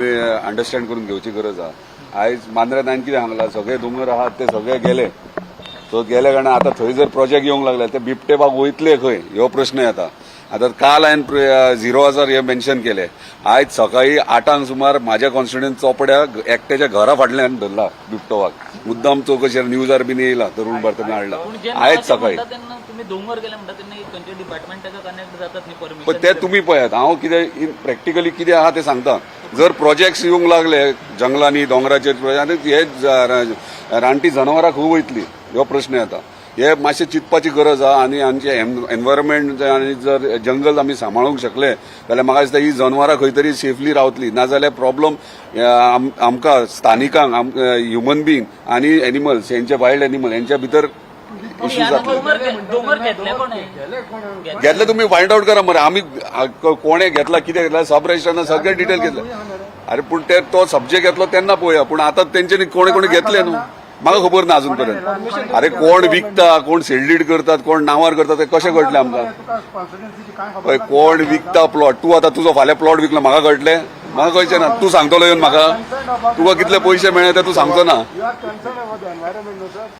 Understand करून घेवची गरज आहा आयज मांद्रेतान कितें सांगलां सगळे दोंगर आहात ते सगळे गेले. सो गेले कारणान आतां थंय जर प्रोजेक्ट येवंक लागले ते बिबटे बाग वयतले खंय? ह्यो प्रश्न येता आतां. काल हांवें झिरो हजार हे मेन्शन केले. आयज सकाळी आठांक सुमार म्हाज्या कॉन्स्टिट्युएंट चोपड्या एकट्याच्या घरा फाटल्यान धरला बिबटो वाघ मुद्दाम चौकशी न्यूजार बीन येयला तरुण भारतान हाडला आयज सकाळी. पण ते तुम्ही पळयात. हांव कितें प्रॅक्टिकली कितें आहा ते सांगता. जर प्रोजेक्ट्स येवंक लागले जंगलांनी दोंगराचेर आनी हे रानटी जनावरां खूब वयतली हो प्रश्न येता हे मातशें चिंतपाची गरज आहा आनी आमचे एनवायरमेंट आनी जर जंगल आमी सांबाळूंक शकले जाल्यार म्हाका दिसता ही जनावरां खंय तरी सेफली रावतली नाजाल्यार प्रॉब्लम आमकां स्थानिकांक ह्युमन बींग आनी एनिमल्स हेंचे वायल्ड एनिमल हेंच्या भितर घेतले कोणे घेतलं तुम्ही फाइंड आउट करा मरे आम्ही कोणे घेतला कितें घेतला सब रजिस्ट्रानं सगळे डिटेल घेतले. अरे पूण ते तो सब्जेक्ट घेतलो तेन्ना पळया पूण आता तेंच्यांनी कोणे कोणी घेतले न्हू म्हाका खबर ना अजून पर्यंत अरे कोण विकता कोण सेल्डीड करतात कोण नांवार करतात ते कशें कळटलें आमकां पळय कोण विकता प्लॉट तूं आतां तुजो फाल्यां प्लॉट विकलो म्हाका कळटलें म्हाका कळचें ना? तूं सांगतलो येवन म्हाका तुका कितले पयशे मेळ्ळे ते तू सांगचो ना?